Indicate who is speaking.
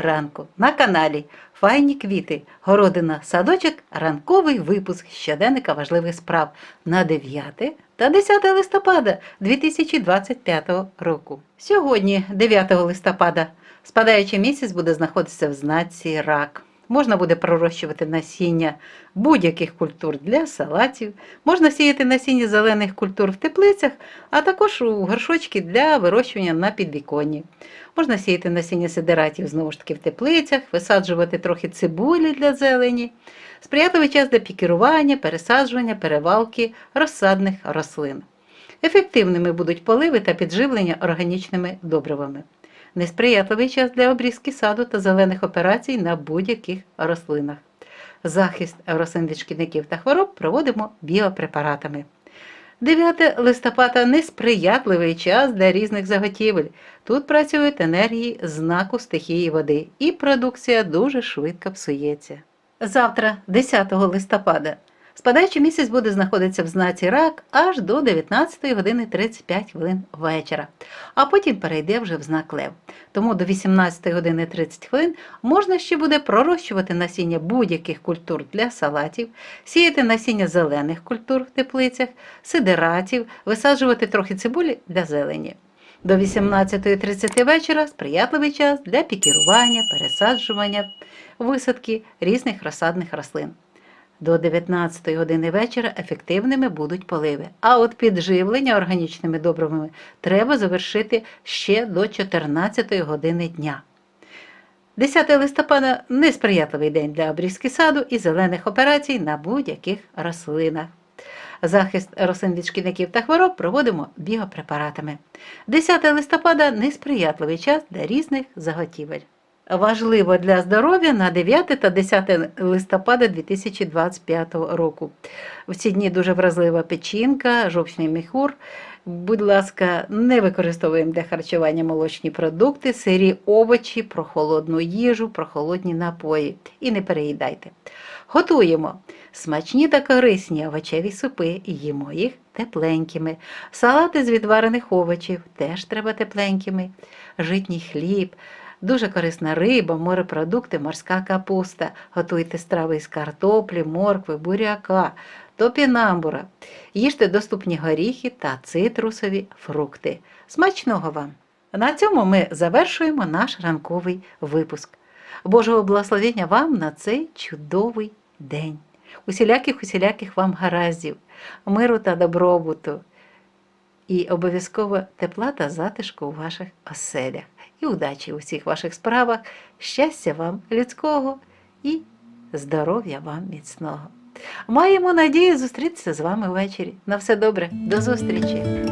Speaker 1: ранку на каналі Файні квіти, городина, садочок, ранковий випуск щоденника важливих справ на 9 та 10 листопада 2025 року. Сьогодні, 9 листопада, спадаючий місяць буде знаходитися в знаці рак. Можна буде пророщувати насіння будь-яких культур для салатів, можна сіяти насіння зелених культур в теплицях, а також у горшочки для вирощування на підвіконні. Можна сіяти насіння сидератів знову ж таки в теплицях, висаджувати трохи цибулі для зелені, сприятливий час для пікірування, пересаджування, перевалки розсадних рослин. Ефективними будуть поливи та підживлення органічними добривами. Несприятливий час для обрізки саду та зелених операцій на будь-яких рослинах. Захист рослин від шкідників та хвороб проводимо біопрепаратами. 9 листопада несприятливий час для різних заготівель. Тут працюють енергії знаку стихії води, і продукція дуже швидко псується. Завтра, 10 листопада, спадаючий місяць буде знаходитися в знаці рак аж до 19 години 35 хвилин вечора, а потім перейде вже в знак лев. Тому до 18 години 30 хвилин можна ще буде пророщувати насіння будь-яких культур для салатів, сіяти насіння зелених культур в теплицях, сидератів, висаджувати трохи цибулі для зелені. До 18.30 вечора сприятливий час для пікірування, пересаджування, висадки різних розсадних рослин. До 19 години вечора ефективними будуть поливи. А от підживлення органічними добривами треба завершити ще до 14 години дня. 10 листопада несприятливий день для обрізки саду і зелених операцій на будь-яких рослинах. Захист рослин від шкідників та хвороб проводимо біопрепаратами. 10 листопада несприятливий час для різних заготівель. Важливо для здоров'я на 9 та 10 листопада 2025 року. В ці дні дуже вразлива печінка, жовчний міхур. Будь ласка, не використовуємо для харчування молочні продукти, сирі овочі, прохолодну їжу, прохолодні напої і не переїдайте. Готуємо смачні та корисні овочеві супи їмо їх тепленькими. Салати з відварених овочів теж треба тепленькими. Житній хліб, дуже корисна риба, морепродукти, морська капуста. Готуйте страви із картоплі, моркви, буряка, топінамбура. Їжте доступні горіхи та цитрусові фрукти. Смачного вам! На цьому ми завершуємо наш ранковий випуск. Божого благословення вам на цей чудовий день. Усіляких усіляких вам гараздів, миру та добробуту. І обов'язково тепла та затишку у ваших оселях. І удачі у всіх ваших справах, щастя вам людського і здоров'я вам міцного. Маємо надію зустрітися з вами ввечері. На все добре, до зустрічі!